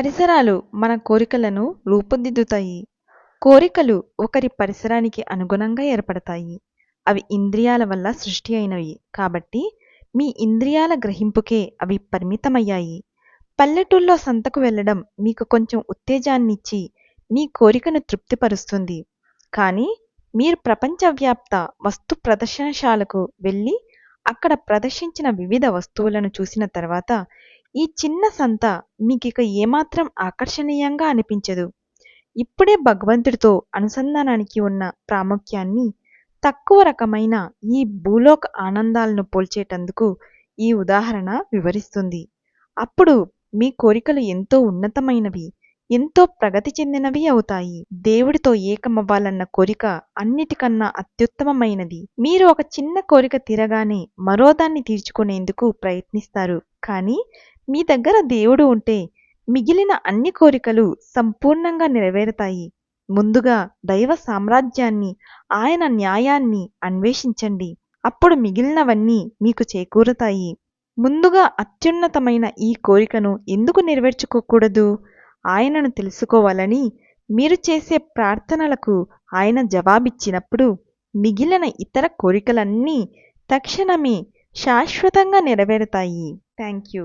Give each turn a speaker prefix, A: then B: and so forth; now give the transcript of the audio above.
A: పరిసరాలు మన కోరికలను రూపుదిద్దుతాయి. కోరికలు ఒకరి పరిసరానికి అనుగుణంగా ఏర్పడతాయి. అవి ఇంద్రియాల వల్ల సృష్టి అయినవి. కాబట్టి మీ ఇంద్రియాల గ్రహింపుకే అవి పరిమితమయ్యాయి. పల్లెటూళ్ళలో సంతకు వెళ్ళడం మీకు కొంచెం ఉత్తేజాన్నిచ్చి మీ కోరికను తృప్తిపరుస్తుంది. కానీ మీరు ప్రపంచవ్యాప్త వస్తు ప్రదర్శనశాలకు వెళ్ళి అక్కడ ప్రదర్శించిన వివిధ వస్తువులను చూసిన తర్వాత ఈ చిన్న సంత మీకిక ఏమాత్రం ఆకర్షణీయంగా అనిపించదు. ఇప్పుడే భగవంతుడితో అనుసంధానానికి ఉన్న ప్రాముఖ్యాన్ని తక్కువ రకమైన ఈ భూలోక ఆనందాలను పోల్చేటందుకు ఈ ఉదాహరణ వివరిస్తుంది. అప్పుడు మీ కోరికలు ఎంతో ఉన్నతమైనవి ఎంతో ప్రగతి చెందినవి అవుతాయి. దేవుడితో ఏకమవ్వాలన్న కోరిక అన్నిటికన్నా అత్యుత్తమమైనది. మీరు ఒక చిన్న కోరిక తీరగానే మరోదాన్ని తీర్చుకునేందుకు ప్రయత్నిస్తారు. కానీ మీ దగ్గర దేవుడు ఉంటే మిగిలిన అన్ని కోరికలు సంపూర్ణంగా నెరవేరుతాయి. ముందుగా దైవ సామ్రాజ్యాన్ని ఆయన న్యాయాన్ని అన్వేషించండి. అప్పుడు మిగిలినవన్నీ మీకు చేకూరుతాయి. ముందుగా అత్యున్నతమైన ఈ కోరికను ఎందుకు నెరవేర్చుకోకూడదు? ఆయనను తెలుసుకోవాలని మీరు చేసే ప్రార్థనలకు ఆయన జవాబిచ్చినప్పుడు మిగిలిన ఇతర కోరికలన్నీ తక్షణమే శాశ్వతంగా నెరవేరుతాయి. Thank you